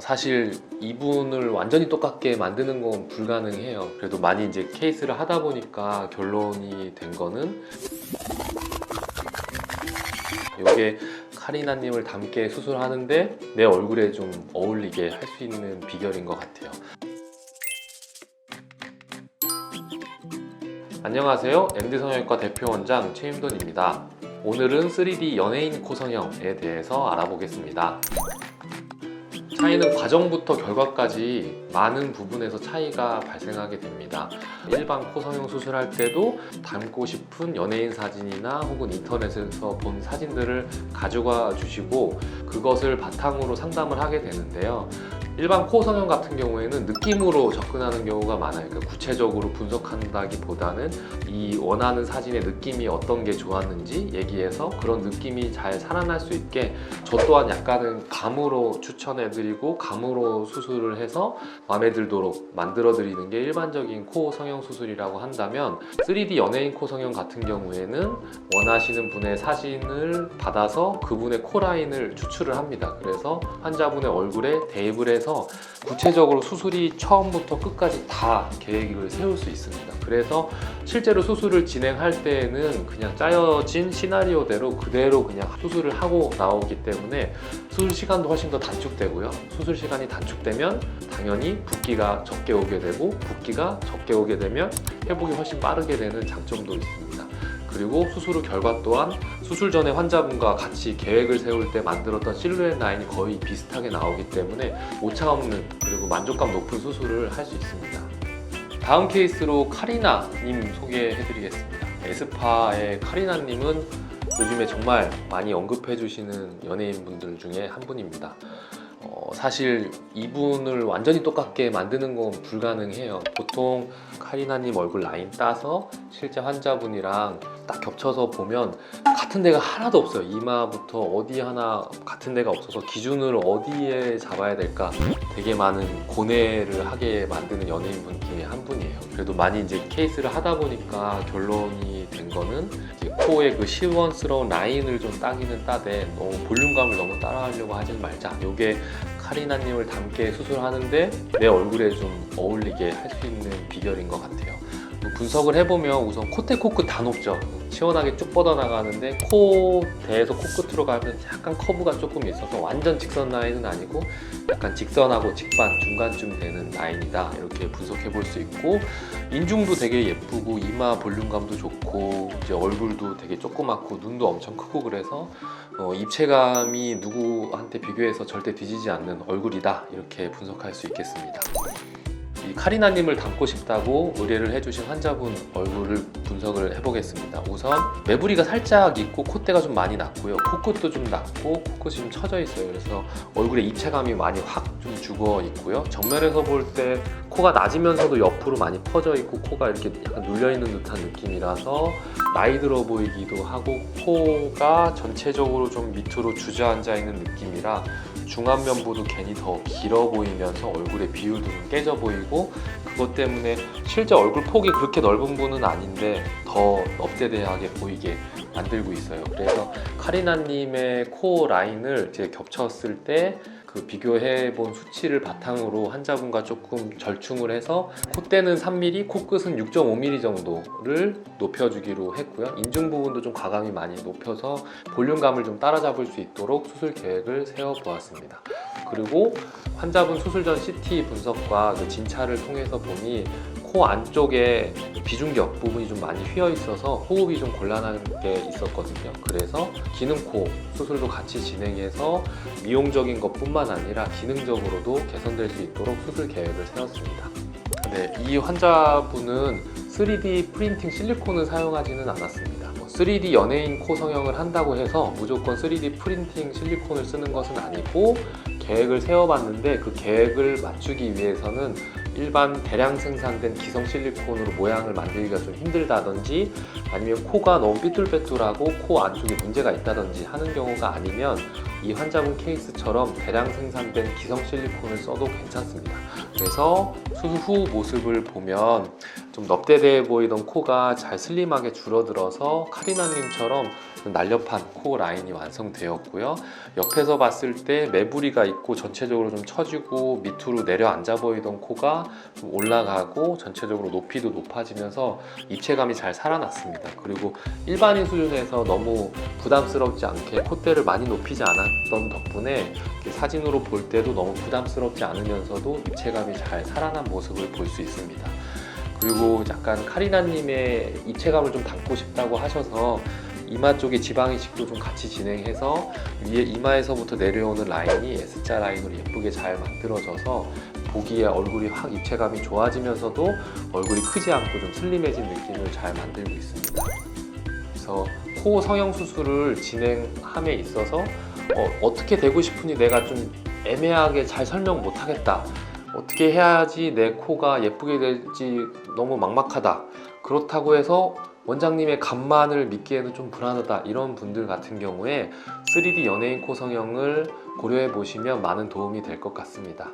사실 이분을 완전히 똑같게 만드는 건 불가능해요. 그래도 많이 이제 케이스를 하다 보니까 결론이 된 거는 이게 카리나님을 닮게 수술하는데 내 얼굴에 좀 어울리게 할 수 있는 비결인 것 같아요. 안녕하세요. MD 성형외과 대표 원장 최임돈입니다. 오늘은 3D 연예인 코 성형에 대해서 알아보겠습니다. 차이는 과정부터 결과까지 많은 부분에서 차이가 발생하게 됩니다. 일반 코 성형 수술할 때도 닮고 싶은 연예인 사진이나 혹은 인터넷에서 본 사진들을 가져가 주시고 그것을 바탕으로 상담을 하게 되는데요. 일반 코 성형 같은 경우에는 느낌으로 접근하는 경우가 많아요. 그러니까 구체적으로 분석한다기보다는 이 원하는 사진의 느낌이 어떤 게 좋았는지 얘기해서 그런 느낌이 잘 살아날 수 있게 저 또한 약간은 감으로 추천해드리고 감으로 수술을 해서 마음에 들도록 만들어드리는 게 일반적인 코 성형 수술이라고 한다면 3D 연예인 코 성형 같은 경우에는 원하시는 분의 사진을 받아서 그분의 코 라인을 추출을 합니다. 그래서 환자분의 얼굴에 대입을 해서 구체적으로 수술이 처음부터 끝까지 다 계획을 세울 수 있습니다. 그래서 실제로 수술을 진행할 때에는 그냥 짜여진 시나리오대로 그대로 그냥 수술을 하고 나오기 때문에 수술 시간도 훨씬 더 단축되고요. 수술 시간이 단축되면 당연히 붓기가 적게 오게 되고 붓기가 적게 오게 되면 회복이 훨씬 빠르게 되는 장점도 있습니다. 그리고 수술 후 결과 또한 수술 전에 환자분과 같이 계획을 세울 때 만들었던 실루엣 라인이 거의 비슷하게 나오기 때문에 오차 없는 그리고 만족감 높은 수술을 할 수 있습니다. 다음 케이스로 카리나님 소개해드리겠습니다. 에스파의 카리나님은 요즘에 정말 많이 언급해주시는 연예인분들 중에 한 분입니다. 어, 사실 이분을 완전히 똑같게 만드는 건 불가능해요. 보통 카리나님 얼굴 라인 따서 실제 환자분이랑 딱 겹쳐서 보면 같은 데가 하나도 없어요. 이마부터 어디 하나 같은 데가 없어서 기준을 어디에 잡아야 될까 되게 많은 고뇌를 하게 만드는 연예인분 중에 한 분이에요. 그래도 많이 이제 케이스를 하다 보니까 결론이 된 거는 코의 그 시원스러운 라인을 좀 따기는 따되 너무 볼륨감을 너무 따라하려고 하지 말자. 요게 카리나님을 닮게 수술하는데 내 얼굴에 좀 어울리게 할 수 있는 비결인 것 같아요. 뭐 분석을 해보면 우선 코끝 다 높죠. 시원하게 쭉 뻗어나가는데 코 대에서 코끝으로 가면 약간 커브가 조금 있어서 완전 직선 라인은 아니고 약간 직선하고 직반 중간쯤 되는 라인이다 이렇게 분석해 볼 수 있고 인중도 되게 예쁘고 이마 볼륨감도 좋고 이제 얼굴도 되게 조그맣고 눈도 엄청 크고 그래서 어, 입체감이 누구한테 비교해서 절대 뒤지지 않는 얼굴이다 이렇게 분석할 수 있겠습니다. 이 카리나님을 닮고 싶다고 의뢰를 해주신 환자분 얼굴을 분석을 해보겠습니다. 우선 매부리가 살짝 있고 콧대가 좀 많이 났고요. 코끝도 좀 낮고 코끝이 좀 처져 있어요. 그래서 얼굴에 입체감이 많이 확 좀 죽어 있고요. 정면에서 볼 때 코가 낮으면서도 옆으로 많이 퍼져 있고 코가 이렇게 약간 눌려 있는 듯한 느낌이라서 나이 들어 보이기도 하고 코가 전체적으로 좀 밑으로 주저앉아 있는 느낌이라 중안면부도 괜히 더 길어 보이면서 얼굴의 비율도 좀 깨져 보이고 그것 때문에 실제 얼굴 폭이 그렇게 넓은 분은 아닌데 더 넙대대하게 보이게 만들고 있어요. 그래서 카리나님의 코 라인을 이제 겹쳤을 때 그 비교해 본 수치를 바탕으로 환자분과 조금 절충을 해서 콧대는 3mm, 코끝은 6.5mm 정도를 높여주기로 했고요. 인중 부분도 좀 과감히 많이 높여서 볼륨감을 좀 따라잡을 수 있도록 수술 계획을 세워 보았습니다. 그리고 환자분 수술 전 CT 분석과 그 진찰을 통해서 보니 코 안쪽에 비중격 부분이 좀 많이 휘어 있어서 호흡이 좀 곤란한 게 있었거든요. 그래서 기능코 수술도 같이 진행해서 미용적인 것뿐만 아니라 기능적으로도 개선될 수 있도록 수술 계획을 세웠습니다. 네, 이 환자분은 3D 프린팅 실리콘을 사용하지는 않았습니다. 3D 연예인 코 성형을 한다고 해서 무조건 3D 프린팅 실리콘을 쓰는 것은 아니고 계획을 세워봤는데 그 계획을 맞추기 위해서는 일반 대량 생산된 기성 실리콘으로 모양을 만들기가 좀 힘들다든지 아니면 코가 너무 삐뚤빼뚤하고 코 안쪽에 문제가 있다든지 하는 경우가 아니면 이 환자분 케이스처럼 대량 생산된 기성 실리콘을 써도 괜찮습니다. 그래서 수술 후 모습을 보면 좀 넙대대해 보이던 코가 잘 슬림하게 줄어들어서 카리나님처럼 좀 날렵한 코 라인이 완성되었고요. 옆에서 봤을 때 매부리가 있고 전체적으로 좀 처지고 밑으로 내려앉아 보이던 코가 좀 올라가고 전체적으로 높이도 높아지면서 입체감이 잘 살아났습니다. 그리고 일반인 수준에서 너무 부담스럽지 않게 콧대를 많이 높이지 않 았던 덕분에 사진으로 볼 때도 너무 부담스럽지 않으면서도 입체감이 잘 살아난 모습을 볼 수 있습니다. 그리고 약간 카리나님의 입체감을 좀 담고 싶다고 하셔서 이마 쪽에 지방 이식도 좀 같이 진행해서 위에 이마에서부터 내려오는 라인이 S자 라인으로 예쁘게 잘 만들어져서 보기에 얼굴이 확 입체감이 좋아지면서도 얼굴이 크지 않고 좀 슬림해진 느낌을 잘 만들고 있습니다. 그래서 코 성형 수술을 진행함에 있어서 어, 떻게 되고 싶으니 내가 좀 애매하게 잘 설명 못 하겠다. 어떻게 해야지 내 코가 예쁘게 될지 너무 막막하다. 그렇다고 해서 원장님의 감만을 믿기에는 좀 불안하다. 이런 분들 같은 경우에 3D 연예인 코 성형을 고려해 보시면 많은 도움이 될 것 같습니다.